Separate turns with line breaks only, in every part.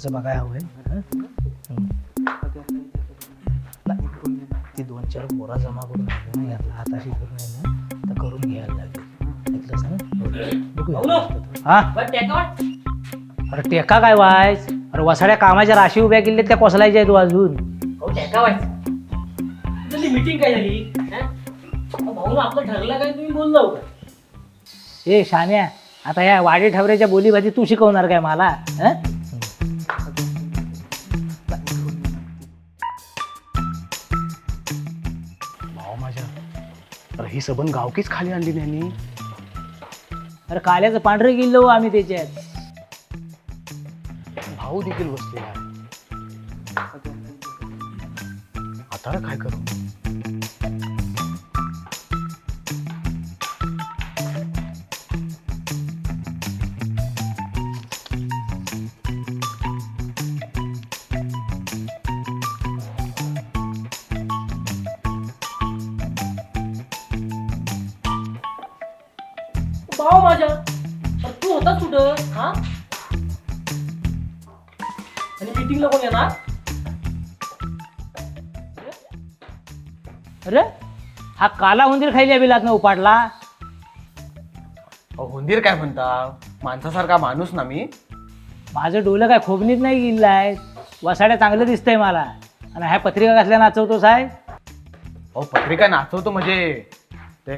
व्हायचं बघाय हं? हं. नाही, ती दोन चार बोरा जमा करून ना? यातला हाताशी धरून आहे ना? तर करून घ्यायला लागेल. हा? अरे टेका काय वायच अरे वसाड्या कामाच्या राशी उभ्या केल्या त्या कोसलायच्या आहेत अजून.
मीटिंग काय झाली? भाऊ आपलं ठरलं काय? तुम्ही बोललो का
ए शान्या आता या वाडी ठवऱ्याच्या बोलीभाजी तू शिकवणार काय मला ही
सबन गावकीच खाली आणली त्यांनी.
अरे काल्याचं पांढरं गेलो हो आम्ही त्याच्यात.
भाऊ देखील बसले आहे. आता काय करू?
माझ्या. अरे तू होता कुठं? हा? आणि मीटिंगला कोण येणार?
अरे हा काला उंदीर खायला बिलात ना उपाडला.
अहो, हुंदीर काय म्हणता? माणसासारखा माणूस ना मी.
माझं डोलं काय खोबणीत नाही गेलाय? वसाड्या चांगलं दिसतंय मला. आणि ह्या पत्रिका कसल्या नाचवतो साहेब
अहो पत्रिका नाचवतो म्हणजे. ते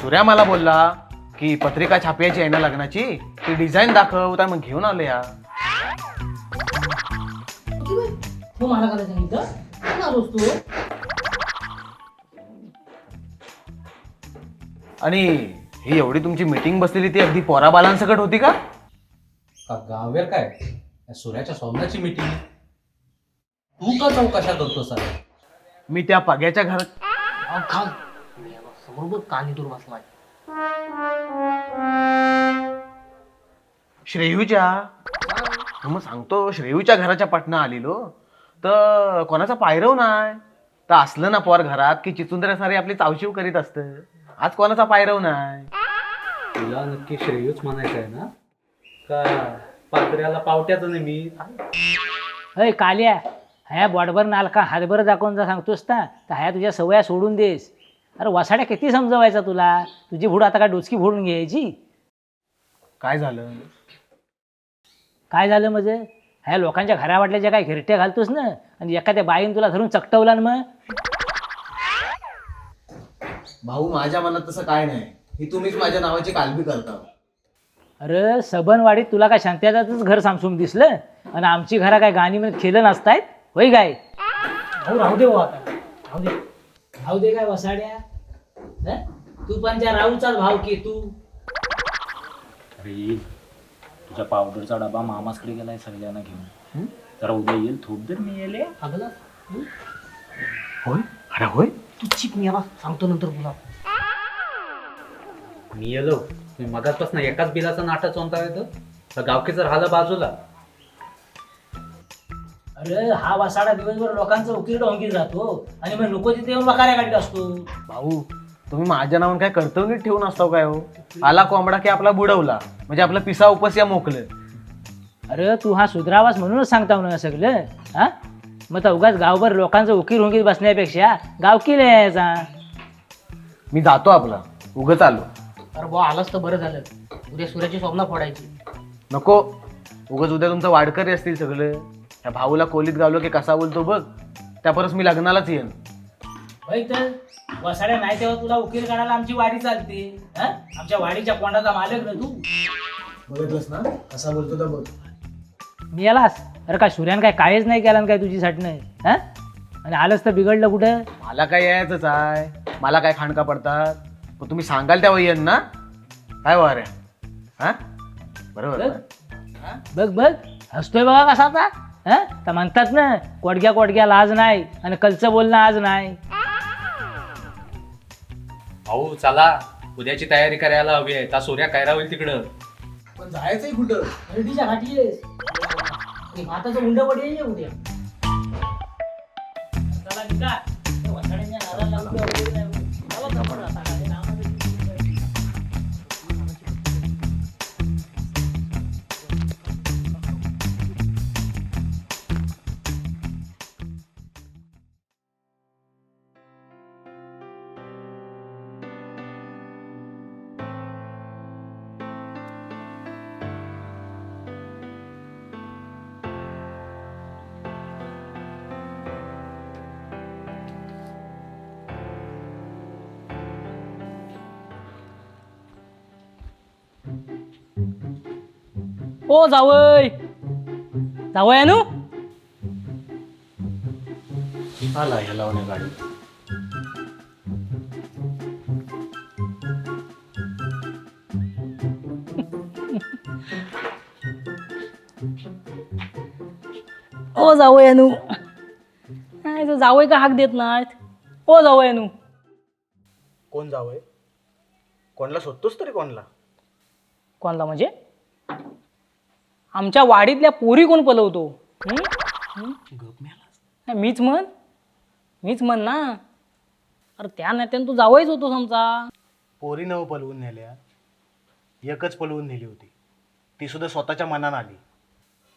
सूर्या मला बोलला. की पत्रिका छापायची आहे ना लग्नाची? ती डिझाईन दाखव तर मग घेऊन आलो या.
तू मला काय सांगितलं कोण आलोस तू?
आणि ही एवढी तुमची मीटिंग बसलेली ती अगदी पोराबालांसकट होती का?
का गावेर काय? या सूर्याच्या स्वप्नाची मीटिंग तू का चौकशा करतो सर
मी त्या पग्याच्या घरात
समोर बघ दूर बसलाय.
श्रेयूच्या हो मग सांगतो श्रेयूच्या घराच्या पाटणं आलेलो. तर कोणाचा पायरव नाही तर असलं ना पोर घरात की चिचुंद्र्या सारी आपली चावशिव करीत असतं. आज कोणाचा पायरव नाही
तुला नक्की श्रेयूच म्हणायचं आहे ना? का पात्र्याला पावट्याचं नाही मी?
अय काल्या ह्या बॉडभर नालका हातभर दाखवून जर सांगतोस ना तर ह्या तुझ्या सवया सोडून देस. अरे वसाड्या किती समजवायचा तुला? तुझी भूड आता काय डोचकी फोडून घ्यायची?
काय झालं?
काय झालं म्हणजे? ह्या लोकांच्या घरा वाटल्याच्या काय घिरट्या घालतोस ना? आणि एखाद्या बाईन तुला धरून चकटवला ना मग?
भाऊ माझ्या मनात तसं काय नाही. ही तुम्हीच माझ्या नावाची कालबी करता.
अरे सबनवाडीत तुला काय शांत्याचाच घर सामसूम दिसलं? आणि आमची घरा काय गाणीमध्ये खेळलं नसतायत होय काय?
भाऊ राहू दे भाऊ आता. राहू दे.
भाऊ दे काय वसाड्या. हं? तू पण त्या राहूचाच भाव की तू.
अरे तुझ्या पावडरचा डबा मामासकडे गेलाय सगळ्यांना घेऊन. जरा उद्या येईल थोप दर मी येले
अगला.
होय? अरे होय?
तू चिप मी याला सांगतो नंतर तुला.
मी येलो. तुम्ही मगातपासून एकाच बिलाचं नाटक चोंता येतं. तर गावकीचं राहिलं बाजूला.
अरे हा वसाडा दिवसभर लोकांचं उकीर डोंगीत राहतो आणि मग नको तिथे येऊन वकाऱ्या काढत असतो.
भाऊ तुम्ही माझ्या नावानं काय कर्तव्य ठेवून असतो काय हो? आला कोंबडा की आपला बुडवला. म्हणजे आपला पिसा उपस या मोकलं.
अरे तू हा सुधरावास म्हणूनच सांगता ना सगळं. हा? मग तर उगाच गावभर लोकांचं उकीर हुंकीत बसण्यापेक्षा गावकीला यायचा
मी जातो आपला. उगच आलो.
अरे भाऊ आलास तर बरं झालं. उद्या सूर्याची स्वप्न फोडायची.
नको. उगच उद्या तुमचं वाडकरी असतील सगळं. त्या भाऊला कोलीत गावलो की कसा बोलतो बघ. त्या परस मी लग्नालाच येईन.
होय तर? वसाड्या नाही तेव्हा तुला उकीर काढायला आमची वाडी चालते. हा? आमच्या वाडीच्या कोंडाचा मालक ना तू.
बघितलंस ना? कसा बोलतो तर बघ.
मी यालास अरे काय सूर्यान काय कायच नाही केला ना काय तुझी नाही हा? आणि आलंच तर बिघडलं कुठं?
मला काय यायचंच आहे. मला काय खाणका पडतात? पण तुम्ही सांगाल तेव्हा येईन ना? काय वाऱ्या? हा? बरोबर?
बघ. बघ हसतोय बघा कसा आता. हा? तर म्हणतात ना कोडग्या कोडग्या लाज नाही आणि कलचं बोलणं आज नाही.
भाऊ चला. उद्याची तयारी करायला हवी आहे. ता सूर्या कायरा होईल तिकडं?
पण जायचंय कुठं?
हळदीच्या घाटी आहेस ते भाताचं उंड पडेल उद्या.
चला निघा.
ओ जावय जावय अनु
आला ह्या लावण्या गाडी
ओ जावय अनु नाही तर जावय का हाक देत नाहीत ओ जावय अनु
कोण जावंय कोणला शोधतोस तरी कोणला?
कोणला म्हणजे? आमच्या वाडीतल्या पोरी कोण पलवतो? नाही, मीच म्हण. मीच म्हण ना. अरे त्या नात्यानं तू जावईच होतोस आमचा.
पोरी नव पलवून नेल्या. एकच पलवून नेली होती. ती सुद्धा स्वतःच्या मनानं आली.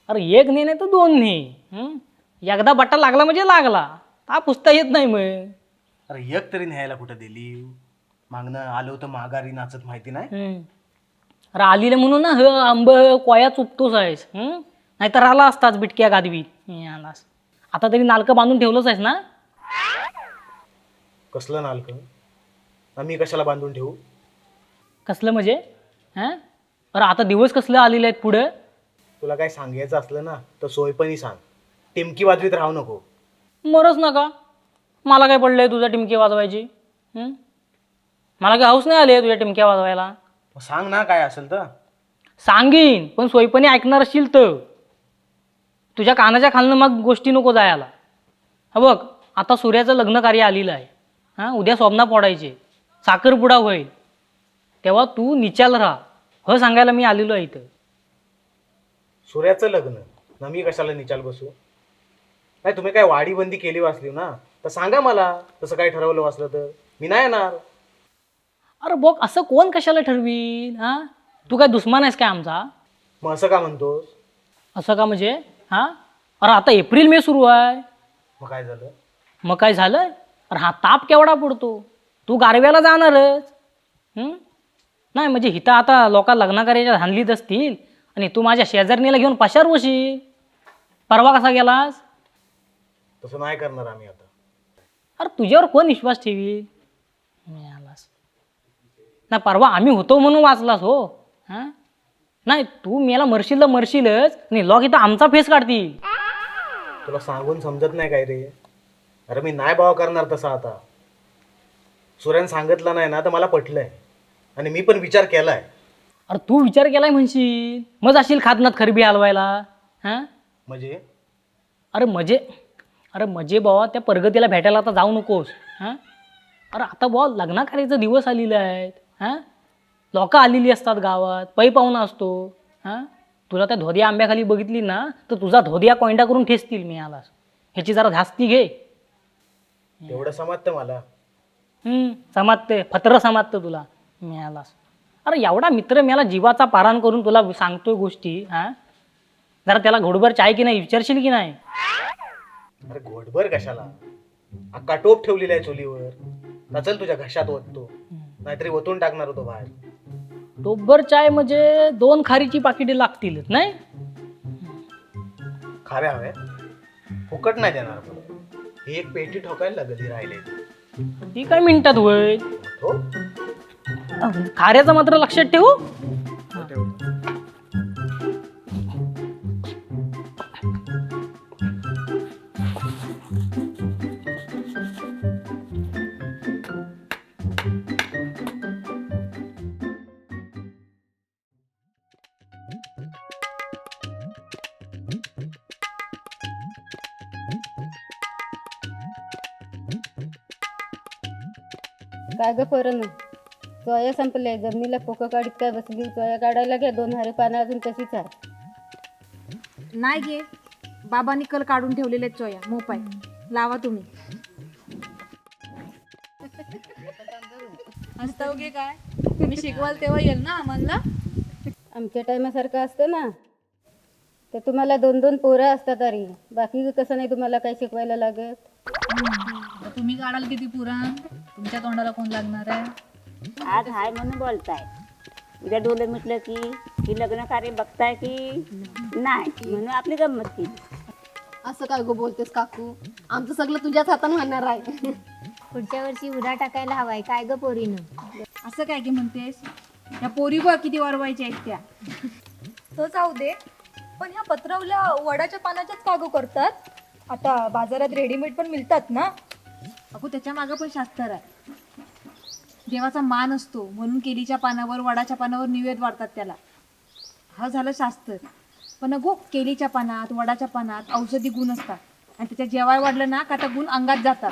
अरे एक नाही नाही तर दोन नाही हं? एकदा बट्टा लागला म्हणजे लागला. हा पुसता येत नाही मग.
अरे एक तरी न्यायला कुठं दिली? मागणं आलो तर माघारी नाचत माहिती नाही?
हं. अरे आलीले म्हणून ना ह आंब कोया चुकतोच आहेस? नाहीतर आला असताच बिटक्या गादवी आलास. आता तरी नालकं बांधून ठेवलंच आहेस ना?
कसलं नालक? आम्ही कशाला बांधून ठेवू?
कसलं म्हणजे? हां? अरे आता दिवस कसलं आलेले आहेत पुढं?
तुला काय सांगायचं असलं ना तर सोयपणी सांग. टिमकी वाजवीत राहू नको.
मरच नका मला काय पडलंय तुझ्या टिमकी वाजवायची? हं? मला काय हाऊस नाही आली तुझ्या टिमक्या वाजवायला?
मग सांग ना काय असेल तर.
सांगीन पण सोयपणी ऐकणार असशील तर. तुझ्या कानाच्या खालनं मग गोष्टी नको जायला. हा बघ आता सूर्याचं लग्न कार्य आलेलं आहे. हां उद्या स्वप्ना पोडायचे साखरपुडा होईल. तेव्हा तू निचाल राहा. ह सांगायला मी आलेलो आहे इथं.
सूर्याचं लग्न? ना मी कशाला निचाल बसू? नाही तुम्ही काय वाडीबंदी केली वाचली ना? तर सांगा मला तसं काय ठरवलं वाचलं तर. मी नाही येणार.
अरे बघ असं कोण कशाला ठरवील हां? तू काय दुश्मन आहेस काय आमचा?
मग असं का म्हणतोस?
असं का म्हणजे? हां? अरे आता एप्रिल मे सुरू आहे.
मग काय झालं?
मग काय झालं? अरे हा ताप केवढा पडतो. तू गारव्याला जाणारच. हं? नाही म्हणजे हिथं आता लोका लग्न करायच्या धानलीत असतील आणि तू माझ्या शेजारणीला घेऊन पशार बशील. परवा कसा गेलास?
तसं नाही करणार आम्ही आता.
अरे तुझ्यावर कोण विश्वास ठेवी नाही परवा आम्ही होतो म्हणून वाचलास हो. हां? नाही तू मेला मरशील तर मरशीलच आणि लोक इथं आमचा फेस काढतील
तुला सांगून समजत नाही काय रे. अरे मी नाही भाव करणार तसा आता. सूर्यानं सांगितलं नाही ना तर मला पटलंय. आणि मी पण विचार केलाय.
अरे तू विचार केलाय म्हणशील. मग जाशील खातनात खरबी हलवायला. हां?
म्हणजे?
अरे मजे अरे मजे बाबा त्या प्रगतीला भेटायला आता जाऊ नकोस. हां? अरे आता बाबा लग्नाकार्याचा दिवस आलेले आहेत. हां? लोक आलेली असतात गावात पै पाहुणा असतो. हां? तुला त्या धोदिया आंब्याखाली बघितली ना तर तुझा धोदिया कोंडा करून ठेचतील मी आलास ह्याची जरा धास्ती घे.
एवढं समजतं मला.
समाजते. फत्र समाजतं तुला मिळालास अरे एवढा मित्र मला जीवाचा पारायण करून तुला सांगतोय गोष्टी हां? जरा त्याला घोडभर चाय की नाही विचारशील की नाही?
अरे घोटभर कशाला? अक्का टोप ठेवलेला आहे चुलीवर. नचल तुझ्या घशात ओततो. नाहीतरी ओतून टाकणार होतो बाहेर.
डोब्बर चाय म्हणजे दोन खारीची पाकिटे लागतील नाही?
खाव्या हव्या फुकट नाही देणार ही एक पेटी ठोकायला लागली राहिले.
ती काय मिनिटात होईल?
हो.
खाऱ्याचं मात्र लक्षात ठेवू?
काय ग पोरं चोया संपले जमिनीला पोकं काढीत काय बसली? चोया काढायला घ्या दोन हारे पानं अजून तशीच आहे
नाही गे बाबांनी कल काढून ठेवलेले आहेत चोया. मोपाय लावा तुम्ही. असता गे काय? तुम्ही शिकवाल तेव्हा येईल ना आम्हाला?
आमच्या टायमासारखं असतं ना. तर तुम्हाला दोन दोन पोरं असतात अरे बाकी कसं नाही तुम्हाला काही शिकवायला लागत?
तुम्ही काढाल किती पुराण तुमच्या तोंडाला कोण लागणार आहे?
आज हाय म्हणून बोलताय. उद्या डोले म्हटलं की की लग्न कार्य बघताय की नाही? म्हणून आपली गंमत केली.
असं काय गो बोलतेस काकू? आमचं सगळं तुझ्याच हातानं होणार आहे.
पुढच्या वर्षी उडा टाकायला हवाय. काय ग पोरीनं?
असं काय की म्हणतेस? या पोरी बघ किती वरवायच्या आहेत त्या?
तो जाऊ दे. पण ह्या पत्रावल्या वडाच्या पानाच्याच कागो करतात? आता बाजारात रेडीमेड पण मिळतात ना?
अगो त्याच्या मागं पण शास्त्र आहे. देवाचा मान असतो. म्हणून केलीच्या पानावर वडाच्या पानावर निवेद वाढतात त्याला. हा झालं शास्त्र. पण अगो केलीच्या पानात वडाच्या पानात औषधी गुण असतात. आणि त्याच्या जेवाय वाढलं ना का त्या गुण अंगात जातात.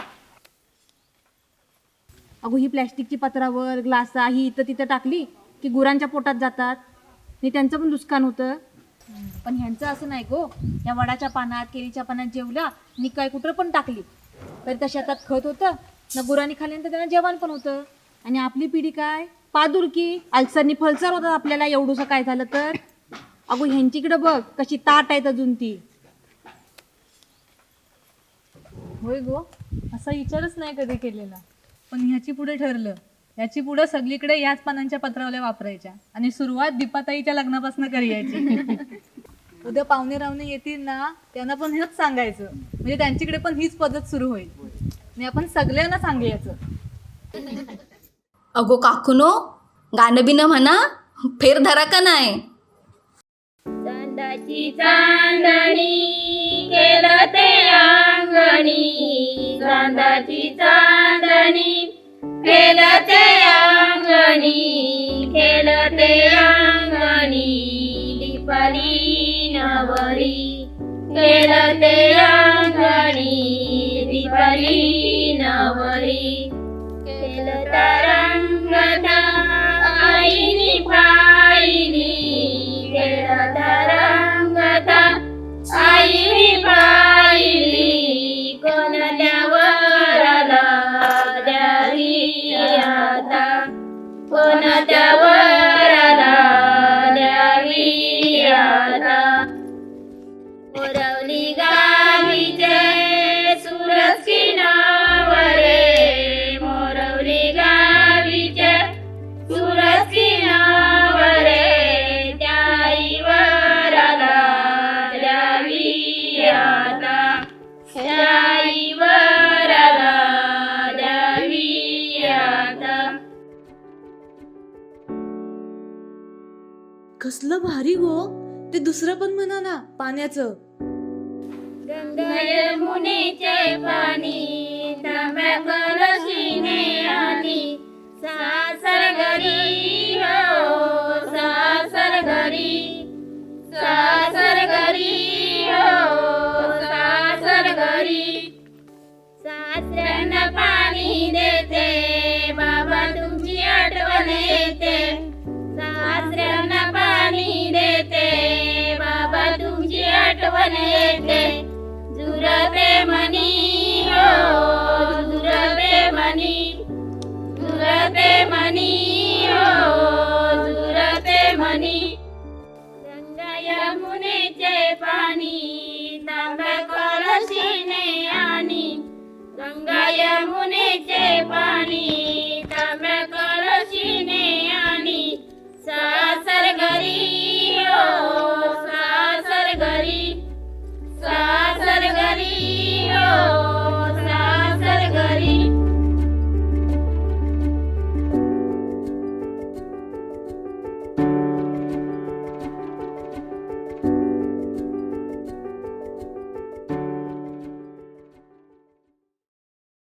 अगो ही प्लॅस्टिकची पत्रावर ग्लासा ही इथं तिथं टाकली की गुरांच्या पोटात जातात. आणि त्यांचं पण नुकसान होतं. पण ह्यांचं असं नाही गो. या वडाच्या पानात केळीच्या पानात जेवल्या आणि काय कुठं पण टाकली. तर त्या शेतात खत होतं ना गुरांनी खाल्ल्यानंतर त्यांना जेवण पण होतं. आणि आपली पिढी काय? पादुरकी अल्सरनी फलसर होतात आपल्याला एवढंसं काय झालं तर? अगो ह्यांचीकडं बघ कशी ताट आहेत अजून ती.
होय गो असा विचारच नाही कधी केलेला. पण ह्याची पुढे ठरलं. याची पुढे सगळीकडे याच पानांच्या पत्रावल्या वापरायच्या. आणि सुरुवात दीपाताईच्या लग्नापासून करायची उद्या पाहुणे रावणे येतील ना त्यांना पण हेच सांगायचं. म्हणजे त्यांच्याकडे पण हीच पद्धत सुरू होईल. आणि आपण सगळ्यांना सांगायचं.
अगो काकूनो गाणं बिनं म्हणा फेर धरा का नाही?
चांदाची चांदणी केलं ते अंगणी. चांदाची चांदणी केलं ते अंगणी. केलं ते अंगणी. दीपाली नवरी केलं ते अंगणी दीपाली नवरी केलं त्या
एवढं भारी गो. ते दुसरं पण म्हणा ना पाण्याचं.
गंगा यमुनेचे पाणी तांब्या आली सासर घरी વટવને એટલે દુર પ્રેમની દુર પ્રેમની દુર પ્રેમની દુર પ્રેમની ગંગા યમુને છે પાણી તાંબા કળશીને આની ગંગા યમુને છે પાણી